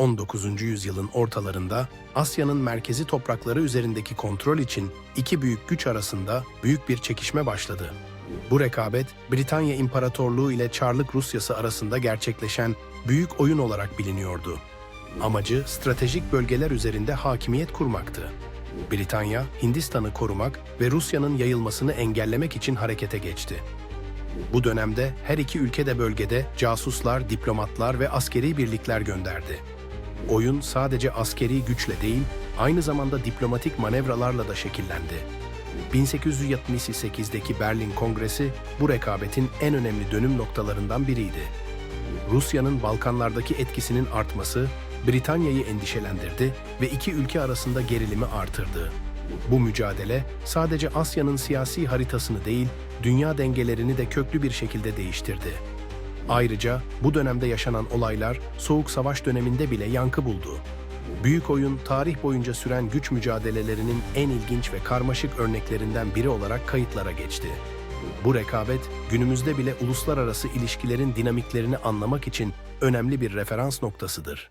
19. yüzyılın ortalarında Asya'nın merkezi toprakları üzerindeki kontrol için iki büyük güç arasında büyük bir çekişme başladı. Bu rekabet Britanya İmparatorluğu ile Çarlık Rusyası arasında gerçekleşen büyük oyun olarak biliniyordu. Amacı stratejik bölgeler üzerinde hakimiyet kurmaktı. Britanya, Hindistan'ı korumak ve Rusya'nın yayılmasını engellemek için harekete geçti. Bu dönemde her iki ülke de bölgede casuslar, diplomatlar ve askeri birlikler gönderdi. Oyun sadece askeri güçle değil, aynı zamanda diplomatik manevralarla da şekillendi. 1878'deki Berlin Kongresi bu rekabetin en önemli dönüm noktalarından biriydi. Rusya'nın Balkanlardaki etkisinin artması Britanya'yı endişelendirdi ve iki ülke arasında gerilimi artırdı. Bu mücadele sadece Asya'nın siyasi haritasını değil, dünya dengelerini de köklü bir şekilde değiştirdi. Ayrıca bu dönemde yaşanan olaylar Soğuk Savaş döneminde bile yankı buldu. Büyük oyun tarih boyunca süren güç mücadelelerinin en ilginç ve karmaşık örneklerinden biri olarak kayıtlara geçti. Bu rekabet günümüzde bile uluslararası ilişkilerin dinamiklerini anlamak için önemli bir referans noktasıdır.